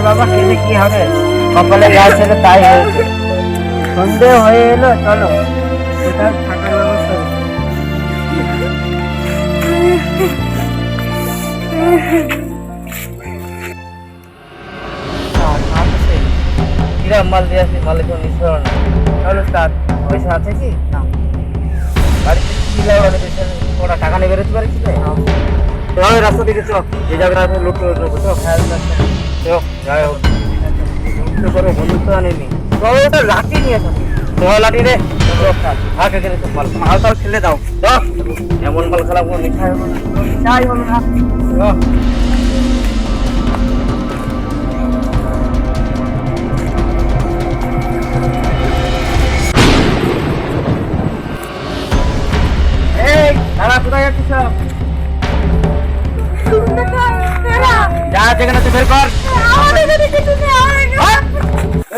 আরে বাবা কেঁদে কি হবে? কপালে যা ছিল তাই হয়েছে সন্ধে হয়ে এলো চলো। কোথাও থাকার ব্যবস্থা কিরাম মাল দিয়ে আসি মালে কোনো নিশ্চয় না। চলো পয়সা আছে কি? না। বাড়িতে কি লাগে ওরা টাকা নিয়ে বেরোতে পারছি তো চলো রাস্তা দিকে চো যে জায়গাটা আছে লুট করে। বন্ধুত্ব ওটা লাঠি নিয়ে খেলে এমন মাল নিশাই হলো না? যা, যেখানে আছে বের কর?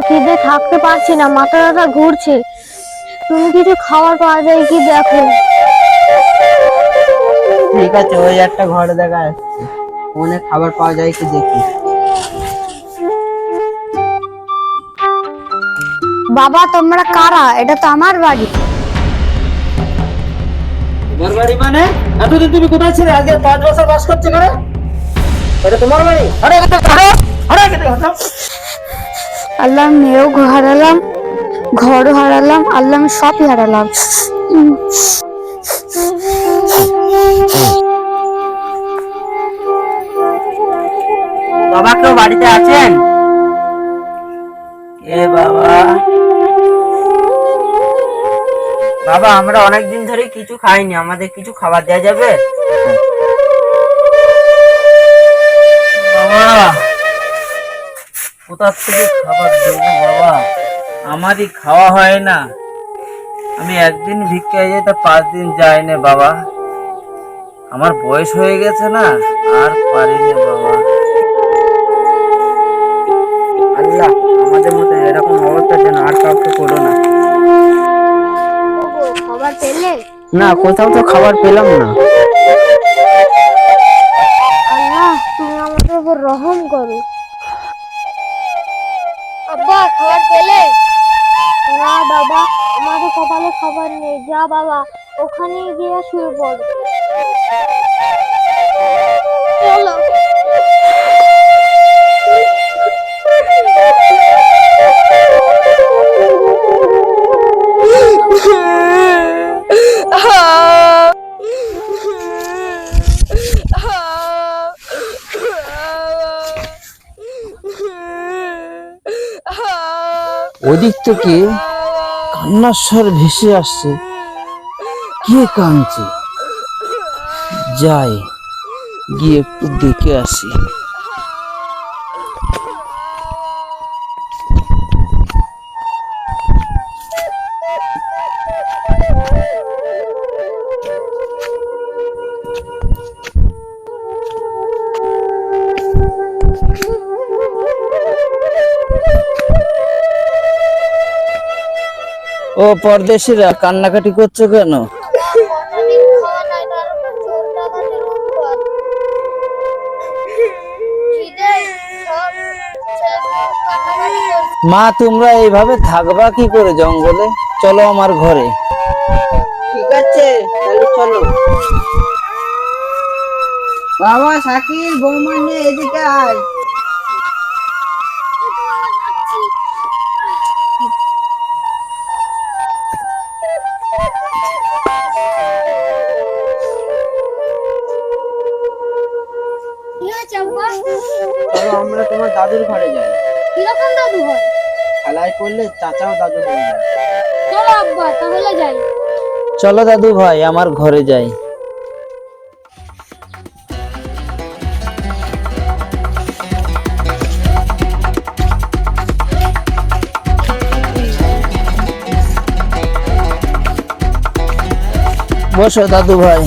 খিদে থাকতে পারছি না মাথা ব্যথা ঘুরছে তুমি কিছু খাবার পাওয়া যায় কি দেখো ঠিক আছে ওই একটা ঘরে দেখা যাচ্ছে ফোনে খাবার পাওয়া যায় কি দেখি বাবা তোমরা কারা এটা তো আমার বাড়ি তোমার বাড়ি মানে এতদিন তুমি কোথায় ছিলে আজকে পাঁচ বছর বাস করছে করে এটা তোমার বাড়ি আরে এটা ধরো আরে আল্লাহ মেয়েও হারালাম, ঘরও হারালাম, আল্লাহ আমি সবই হারালাম। বাবা কেউ বাড়িতে আছেন? এ বাবা। বাবা, আমরা অনেক দিন ধরে কিছু খাইনি, আমাদের কিছু খাবার দেওয়া যাবে? বাবা। কোথা থেকে খাবার দেবো বাবা? আমারই খাওয়া হয় না। আমি একদিন ভিক্ষায় যেতে পাঁচ দিন যাই না বাবা। আমার বয়স হয়ে গেছে না আর পারিনি বাবা। আল্লাহ আমাদের মতো এরকম অবস্থা যেন আর কাউকে করো না। খাবার পেলে? না কোথাও তো খাবার পেলাম না। আল্লাহ তুমি আমাদের উপর রহম করো। আব্বা, খাবার পেলে? না বাবা, আমাদের কপালে খাবার নেই। যা বাবা ওখানে গিয়ে শুয়ে পড়। চলো। ওদিক থেকে কান্নার স্বর ভেসে আসছে। কে কাঁদছে? যাই গিয়ে একটু দেখে আসি। ও পরদেশিরা, কান্নাকাটি করছ কেন? মা, তোমরা এইভাবে থাকবা কি করে জঙ্গলে? চলো আমার ঘরে। ঠিক আছে চলো। বাবা সাকিব বৌমা এদিকে আয়। কি হয়েছে আব্বা? চলো আমরা তোমার দাদুর ঘরে যাই। কীরকম দাদু হয়? খেলায় করলে চাচাও দাদু হয়ে যায়। চলো আব্বা তাহলে যাই। চলো দাদু ভাই আমার ঘরে যাই। বসো দাদু ভাই।